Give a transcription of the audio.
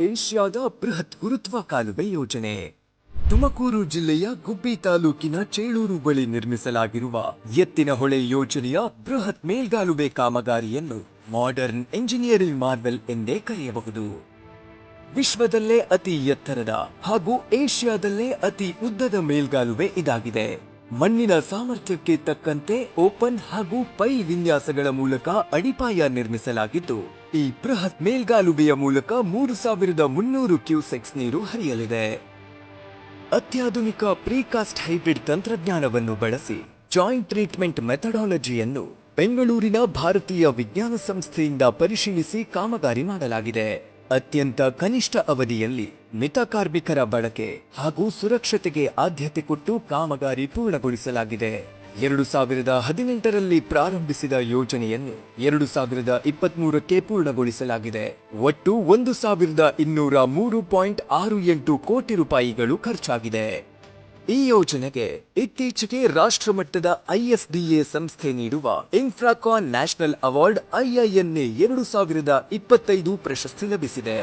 ಏಷ್ಯಾದ ಬೃಹತ್ ಗುರುತ್ವ ಕಾಲುವೆ ಯೋಜನೆ. ತುಮಕೂರು ಜಿಲ್ಲೆಯ ಗುಬ್ಬಿ ತಾಲೂಕಿನ ಚೇಳೂರು ಬಳಿ ನಿರ್ಮಿಸಲಾಗಿರುವ ಎತ್ತಿನ ಹೊಳೆ ಯೋಜನೆಯ ಬೃಹತ್ ಮೇಲ್ಗಾಲುವೆ ಕಾಮಗಾರಿಯನ್ನು ಮಾಡರ್ನ್ ಎಂಜಿನಿಯರಿಂಗ್ ಮಾರ್ವೆಲ್ ಎಂದೇ ಕರೆಯಬಹುದು. ವಿಶ್ವದಲ್ಲೇ ಅತಿ ಎತ್ತರದ ಹಾಗೂ ಏಷ್ಯಾದಲ್ಲೇ ಅತಿ ಉದ್ದದ ಮೇಲ್ಗಾಲುವೆ ಇದಾಗಿದೆ. ಮಣ್ಣಿನ ಸಾಮರ್ಥ್ಯಕ್ಕೆ ತಕ್ಕಂತೆ ಓಪನ್ ಹಾಗೂ ಪೈ ವಿನ್ಯಾಸಗಳ ಮೂಲಕ ಅಡಿಪಾಯ ನಿರ್ಮಿಸಲಾಗಿದ್ದು, ಈ ಬೃಹತ್ ಮೇಲ್ಗಾಲುವೆಯ ಮೂಲಕ ಮೂರು ಸಾವಿರದ ಮುನ್ನೂರು ಕ್ಯೂಸೆಕ್ಸ್ ನೀರು ಹರಿಯಲಿದೆ. ಅತ್ಯಾಧುನಿಕ ಪ್ರೀಕಾಸ್ಟ್ ಹೈಬ್ರಿಡ್ ತಂತ್ರಜ್ಞಾನವನ್ನು ಬಳಸಿ ಜಾಯಿಂಟ್ ಟ್ರೀಟ್ಮೆಂಟ್ ಮೆಥಡಾಲಜಿಯನ್ನು ಬೆಂಗಳೂರಿನ ಭಾರತೀಯ ವಿಜ್ಞಾನ ಸಂಸ್ಥೆಯಿಂದ ಪರಿಶೀಲಿಸಿ ಕಾಮಗಾರಿ ಮಾಡಲಾಗಿದೆ. ಅತ್ಯಂತ ಕನಿಷ್ಠ ಅವಧಿಯಲ್ಲಿ ಮಿತ ಕಾರ್ಮಿಕರ ಬಳಕೆ ಹಾಗೂ ಸುರಕ್ಷತೆಗೆ ಆದ್ಯತೆ ಕೊಟ್ಟು ಕಾಮಗಾರಿ ಪೂರ್ಣಗೊಳಿಸಲಾಗಿದೆ. ಎರಡು ಸಾವಿರದ ಹದಿನೆಂಟರಲ್ಲಿ ಪ್ರಾರಂಭಿಸಿದ ಯೋಜನೆಯನ್ನು ಎರಡು ಸಾವಿರದ ಇಪ್ಪತ್ಮೂರಕ್ಕೆ ಪೂರ್ಣಗೊಳಿಸಲಾಗಿದೆ. ಒಟ್ಟು ಒಂದು ಸಾವಿರದ ಇನ್ನೂರ ಮೂರು ಪಾಯಿಂಟ್ ಆರು ಎಂಟು ಕೋಟಿ ರೂಪಾಯಿಗಳು ಖರ್ಚಾಗಿದೆ. ಈ ಯೋಜನೆಗೆ ಇತ್ತೀಚೆಗೆ ರಾಷ್ಟ್ರಮಟ್ಟದ ಐಎಸ್ಡಿಎ ಸಂಸ್ಥೆ ನೀಡುವ ಇನ್ಫ್ರಾಕಾನ್ ನ್ಯಾಷನಲ್ ಅವಾರ್ಡ್ ಐಐಎನ್ಎ ಎರಡು ಸಾವಿರದ ಇಪ್ಪತ್ತೈದು ಪ್ರಶಸ್ತಿ ಲಭಿಸಿದೆ.